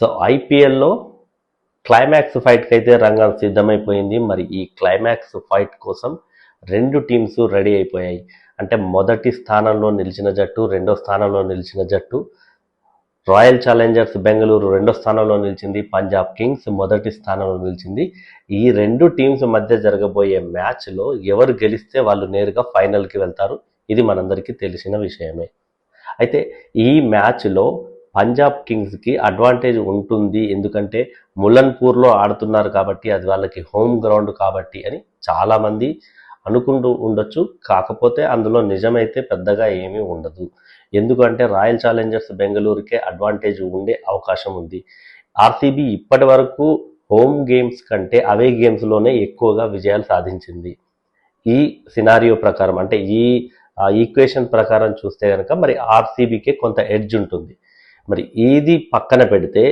So ఐపీఎల్లో climax ఫైట్కి అయితే రంగం సిద్ధమైపోయింది. మరి ఈ క్లైమాక్స్ ఫైట్ కోసం రెండు టీమ్స్ రెడీ అయిపోయాయి. అంటే మొదటి స్థానంలో నిలిచిన జట్టు రెండో స్థానంలో నిలిచిన జట్టు. రాయల్ ఛాలెంజర్స్ బెంగళూరు రెండో స్థానంలో నిలిచింది. పంజాబ్ కింగ్స్ మొదటి స్థానంలో నిలిచింది. ఈ రెండు టీమ్స్ మధ్య జరగబోయే మ్యాచ్లో ఎవరు గెలిస్తే వాళ్ళు నేరుగా ఫైనల్కి వెళ్తారు? ఇది మనందరికీ తెలిసిన విషయమే. అయితే ఈ మ్యాచ్లో పంజాబ్ కింగ్స్కి అడ్వాంటేజ్ ఉంటుంది. ఎందుకంటే ములన్పూర్లో ఆడుతున్నారు కాబట్టి అది వాళ్ళకి హోమ్ గ్రౌండ్ కాబట్టి అని చాలామంది అనుకుంటూ ఉండొచ్చు. కాకపోతే అందులో నిజమైతే పెద్దగా ఏమీ ఉండదు. ఎందుకంటే రాయల్ ఛాలెంజర్స్ బెంగళూరుకే అడ్వాంటేజ్ ఉండే అవకాశం ఉంది. ఆర్సీబీ ఇప్పటి వరకు హోమ్ గేమ్స్ కంటే అవే గేమ్స్లోనే ఎక్కువగా విజయాలు సాధించింది. ఈ సినారియో ప్రకారం అంటే ఈ ఈక్వేషన్ ప్రకారం చూస్తే కనుక మరి ఆర్సీబీకే కొంత ఎడ్జ్ ఉంటుంది. మరి ఇది పక్కన పెడితే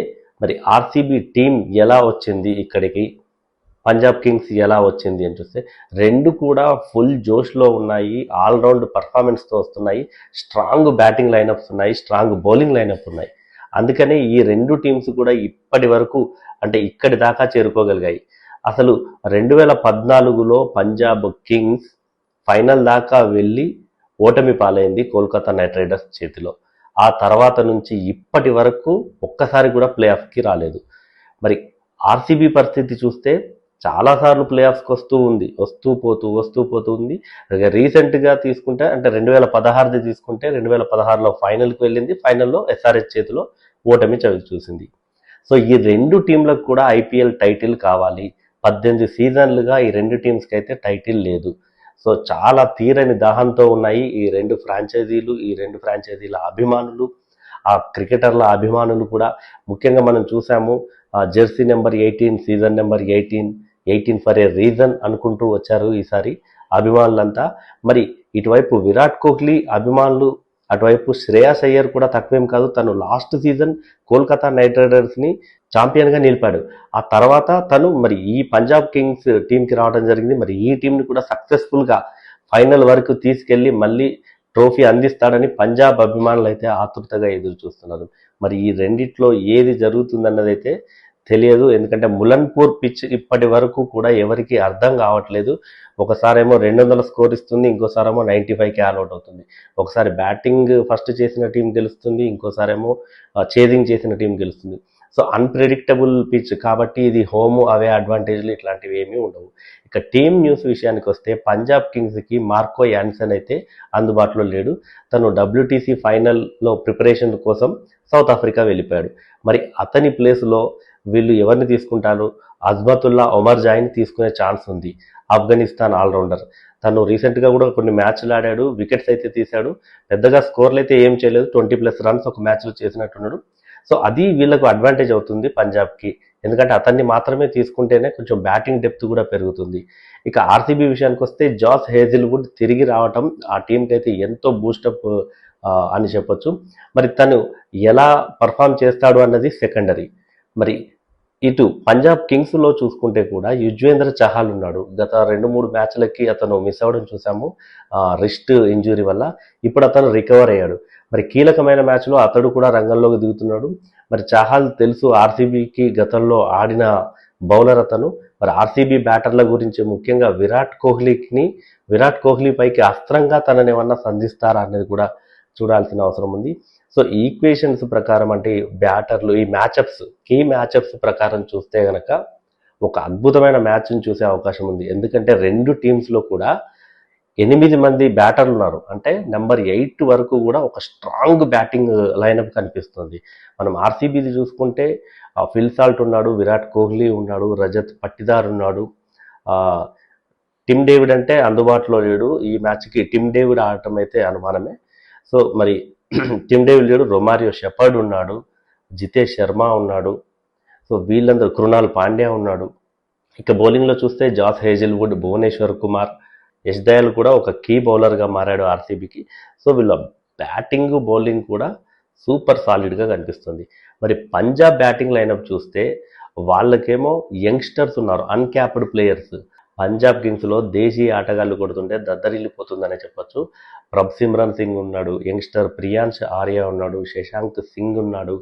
మరి ఆర్సీబీ టీం ఎలా వచ్చింది ఇక్కడికి? పంజాబ్ కింగ్స్ ఎలా వచ్చింది అని చూస్తే రెండు కూడా ఫుల్ జోష్లో ఉన్నాయి ఆల్రౌండ్ పర్ఫార్మెన్స్తో వస్తున్నాయి స్ట్రాంగ్ బ్యాటింగ్ లైనప్స్ ఉన్నాయి స్ట్రాంగ్ బౌలింగ్ లైనప్ ఉన్నాయి. అందుకనే ఈ రెండు టీమ్స్ కూడా ఇప్పటి వరకు అంటే ఇక్కడి దాకా చేరుకోగలిగాయి. అసలు రెండు వేల పద్నాలుగులో పంజాబ్ కింగ్స్ ఫైనల్ దాకా వెళ్ళి ఓటమి పాలైంది కోల్కతా నైట్ రైడర్స్ చేతిలో. ఆ తర్వాత నుంచి ఇప్పటి వరకు ఒక్కసారి కూడా ప్లే ఆఫ్కి రాలేదు. మరి ఆర్సీబీ పరిస్థితి చూస్తే చాలాసార్లు ప్లే ఆఫ్స్కి వస్తూ ఉంది. వస్తూ పోతూ వస్తూ పోతూ ఉంది. రీసెంట్గా తీసుకుంటే అంటే రెండు వేల పదహారుది తీసుకుంటే రెండు వేల పదహారులో ఫైనల్కి వెళ్ళింది. ఫైనల్లో ఎస్ఆర్హెచ్ చేతిలో ఓటమి చవి చూసింది. సో ఈ రెండు టీంలకు కూడా ఐపీఎల్ టైటిల్ కావాలి. పద్దెనిమిది సీజన్లుగా ఈ రెండు టీమ్స్కి అయితే టైటిల్ లేదు. సో చాలా తీరని దాహంతో ఉన్నాయి ఈ రెండు ఫ్రాంచైజీలు ఈ రెండు ఫ్రాంచైజీల అభిమానులు ఆ క్రికెటర్ల అభిమానులు కూడా. ముఖ్యంగా మనం చూసాము ఆ jersey number eighteen season number eighteen eighteen for a reason అనుకుంటూ వచ్చారు ఈసారి అభిమానులంతా. మరి ఇటువైపు విరాట్ కోహ్లీ అభిమానులు అటువైపు శ్రేయాస్ అయ్యర్ కూడా తక్కువేం కాదు. తను లాస్ట్ సీజన్ కోల్కతా నైట్ రైడర్స్ని ఛాంపియన్గా నిలిపాడు. ఆ తర్వాత తను మరి ఈ పంజాబ్ కింగ్స్ టీంకి రావడం జరిగింది. మరి ఈ టీంని కూడా సక్సెస్ఫుల్గా ఫైనల్ వరకు తీసుకెళ్ళి మళ్ళీ ట్రోఫీ అందిస్తాడని పంజాబ్ అభిమానులు అయితే ఆతృతగా ఎదురు చూస్తున్నారు మరి ఈ రెండిట్లో ఏది జరుగుతుందన్నది అయితే తెలియదు. ఎందుకంటే ములన్పూర్ పిచ్ ఇప్పటి వరకు కూడా ఎవరికి అర్థం కావట్లేదు. ఒకసారేమో రెండు వందల స్కోర్ ఇస్తుంది ఇంకోసారేమో నైంటీ ఫైవ్కి ఆల్అౌట్ అవుతుంది. ఒకసారి బ్యాటింగ్ ఫస్ట్ చేసిన టీం గెలుస్తుంది ఇంకోసారేమో చేజింగ్ చేసిన టీం గెలుస్తుంది. సో అన్ప్రెడిక్టబుల్ పిచ్ కాబట్టి ఇది హోమ్ అవే అడ్వాంటేజ్లు ఇట్లాంటివి ఏమీ ఉండవు. ఇక టీమ్ న్యూస్ విషయానికి వస్తే పంజాబ్ కింగ్స్కి మార్కో యాన్సన్ అయితే అందుబాటులో లేడు. తను డబ్ల్యూటీసీ ఫైనల్లో ప్రిపరేషన్ కోసం సౌత్ ఆఫ్రికా వెళ్ళిపోయాడు. మరి అతని ప్లేస్లో వీళ్ళు ఎవరిని తీసుకుంటారు? అజ్మతుల్లా ఒమర్ జాయిని తీసుకునే ఛాన్స్ ఉంది. ఆఫ్ఘనిస్తాన్ ఆల్రౌండర్ తను రీసెంట్గా కూడా కొన్ని మ్యాచ్లు ఆడాడు వికెట్స్ అయితే తీశాడు. పెద్దగా స్కోర్లు అయితే ఏం చేయలేదు. ట్వంటీ ప్లస్ రన్స్ ఒక మ్యాచ్లో చేసినట్టున్నాడు. సో అది వీళ్ళకు అడ్వాంటేజ్ అవుతుంది పంజాబ్కి. ఎందుకంటే అతన్ని మాత్రమే తీసుకుంటేనే కొంచెం బ్యాటింగ్ డెప్త్ కూడా పెరుగుతుంది. ఇక ఆర్సీబీ విషయానికి వస్తే జాస్ హేజిల్వుడ్ తిరిగి రావటం ఆ టీంకి అయితే ఎంతో బూస్టప్ అని చెప్పొచ్చు. మరి తను ఎలా పర్ఫామ్ చేస్తాడు అన్నది సెకండరీ మరి ఇటు పంజాబ్ కింగ్స్లో చూసుకుంటే కూడా యుజ్వేంద్ర చహాల్ ఉన్నాడు. గత రెండు మూడు మ్యాచ్లకి అతను మిస్ అవ్వడం చూసాము. రిస్ట్ ఇంజురీ వల్ల ఇప్పుడు అతను రికవర్ అయ్యాడు. మరి కీలకమైన మ్యాచ్లో అతడు కూడా రంగంలోకి దిగుతున్నాడు. మరి చహాల్ తెలుసు ఆర్సీబీకి గతంలో ఆడిన బౌలర్ అతను. మరి ఆర్సీబీ బ్యాటర్ల గురించి ముఖ్యంగా విరాట్ కోహ్లీని విరాట్ కోహ్లీ పైకి అస్త్రంగా తనని ఏమన్నా సంధిస్తారా అనేది కూడా చూడాల్సిన అవసరం ఉంది. సో ఈక్వేషన్స్ ప్రకారం అంటే బ్యాటర్లు ఈ మ్యాచప్స్ కీ మ్యాచప్స్ ప్రకారం చూస్తే గనక ఒక అద్భుతమైన మ్యాచ్ని చూసే అవకాశం ఉంది. ఎందుకంటే రెండు టీమ్స్లో కూడా ఎనిమిది మంది బ్యాటర్లు ఉన్నారు. అంటే నెంబర్ ఎయిట్ వరకు కూడా ఒక స్ట్రాంగ్ బ్యాటింగ్ లైనప్ కనిపిస్తుంది. మనం ఆర్సీబీది చూసుకుంటే ఆ, ఫిల్ సాల్ట్ ఉన్నాడు విరాట్ కోహ్లీ ఉన్నాడు రజత్ పట్టిదార్ ఉన్నాడు. టిమ్ డేవిడ్ అంటే అందుబాటులో లేడు. ఈ మ్యాచ్కి టిమ్ డేవిడ్ ఆడటం అయితే అనుమానమే. సో మరి టిమ్ డేవిల్ లేడు రొమారియో షెపర్డ్ ఉన్నాడు జితేష్ శర్మ ఉన్నాడు సో వీళ్ళందరూ కృణాల్ పాండ్యా ఉన్నాడు. ఇక బౌలింగ్లో చూస్తే జాస్ హేజిల్వుడ్ భువనేశ్వర్ కుమార్ యశ్ దయాల్ కూడా ఒక కీ బౌలర్గా మారాడు ఆర్సీబీకి. సో వీళ్ళ బ్యాటింగ్ బౌలింగ్ కూడా సూపర్ సాలిడ్గా కనిపిస్తుంది. మరి పంజాబ్ బ్యాటింగ్ లైనప్ చూస్తే వాళ్ళకేమో యంగ్స్టర్స్ ఉన్నారు అన్క్యాప్డ్ ప్లేయర్స్. పంజాబ్ కింగ్స్లో దేశీయ ఆటగాళ్ళు కొడుతుంటే దద్దరిల్లిపోతుందనే చెప్పొచ్చు. ప్రభ్ సింగ్ ఉన్నాడు యంగ్స్టర్ ప్రియాంశ్ ఆర్య ఉన్నాడు శశాంక్ సింగ్ ఉన్నాడు.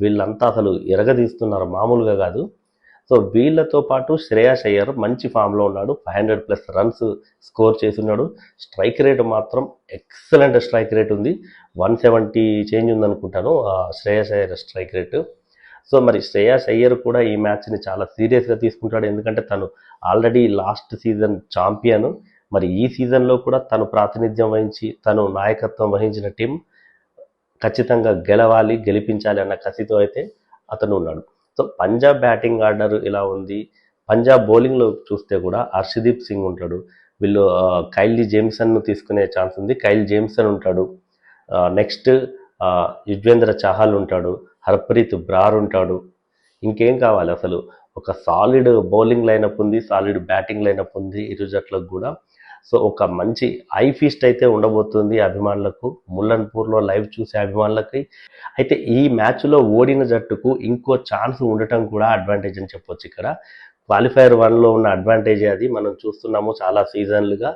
వీళ్ళంతా అసలు ఎరగదీస్తున్నారు మామూలుగా కాదు. సో వీళ్ళతో పాటు శ్రేయాస్ అయ్యర్ మంచి ఫామ్లో ఉన్నాడు. Five hundred plus runs score చేస్తున్నాడు. స్ట్రైక్ రేట్ మాత్రం ఎక్సలెంట్ స్ట్రైక్ రేట్ ఉంది. వన్ సెవెంటీ చేంజ్ ఉందనుకుంటాను ఆ Shreyas Iyer strike rate. So మరి శ్రేయాస్ అయ్యర్ కూడా ఈ మ్యాచ్ని చాలా సీరియస్గా తీసుకుంటాడు. ఎందుకంటే తను ఆల్రెడీ లాస్ట్ సీజన్ ఛాంపియన్ మరి ఈ సీజన్లో కూడా తను ప్రాతినిధ్యం వహించి తను నాయకత్వం వహించిన టీం ఖచ్చితంగా గెలవాలి గెలిపించాలి అన్న కసితో అయితే అతను ఉన్నాడు. సో పంజాబ్ బ్యాటింగ్ ఆర్డర్ ఇలా ఉంది. పంజాబ్ బౌలింగ్లో చూస్తే కూడా హర్షదీప్ సింగ్ ఉంటాడు. వీళ్ళు ఆ, కైల్లీ జేమ్సన్ను తీసుకునే ఛాన్స్ ఉంది. కైల్ జేమ్సన్ ఉంటాడు. నెక్స్ట్ యుజ్వేంద్ర చహల్ ఉంటాడు. హర్ప్రీత్ బ్రార్ ఉంటాడు ఇంకేం కావాలి అసలు? ఒక సాలిడ్ బౌలింగ్ లైనప్ ఉంది సాలిడ్ బ్యాటింగ్ లైనప్ ఉంది ఇరు జట్లకు కూడా. సో ఒక మంచి ఐ ఫీస్ట్ అయితే ఉండబోతుంది అభిమానులకు. ముల్లన్పూర్లో లైవ్ చూసే అభిమానులకి. అయితే ఈ మ్యాచ్లో ఓడిన జట్టుకు ఇంకో ఛాన్స్ ఉండటం కూడా అడ్వాంటేజ్ అని చెప్పొచ్చు ఇక్కడ. క్వాలిఫైర్ వన్లో ఉన్న అడ్వాంటేజ్ అది మనం చూస్తున్నాము చాలా సీజన్లుగా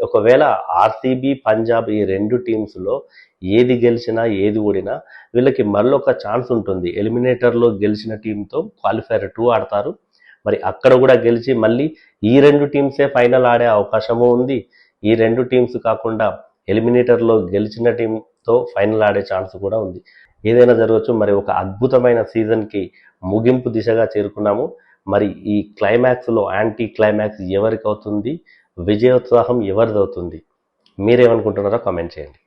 ఒకవేళ ఆర్సీబీ పంజాబ్ ఈ రెండు టీమ్స్లో ఏది గెలిచినా ఏది ఓడినా వీళ్ళకి మరొక ఛాన్స్ ఉంటుంది. ఎలిమినేటర్లో గెలిచిన టీంతో క్వాలిఫైర్ టూ ఆడతారు. మరి అక్కడ కూడా గెలిచి మళ్ళీ ఈ రెండు టీమ్సే ఫైనల్ ఆడే అవకాశము ఉంది. ఈ రెండు టీమ్స్ కాకుండా ఎలిమినేటర్లో గెలిచిన టీంతో ఫైనల్ ఆడే ఛాన్స్ కూడా ఉంది. ఏదైనా జరగవచ్చు. మరి ఒక అద్భుతమైన సీజన్కి ముగింపు దిశగా చేరుకున్నాము. మరి ఈ క్లైమాక్స్లో యాంటీ క్లైమాక్స్ ఎవరికి అవుతుంది? విజయోత్సాహం ఎవరిదవుతుంది మీరేమనుకుంటున్నారో కామెంట్ చేయండి.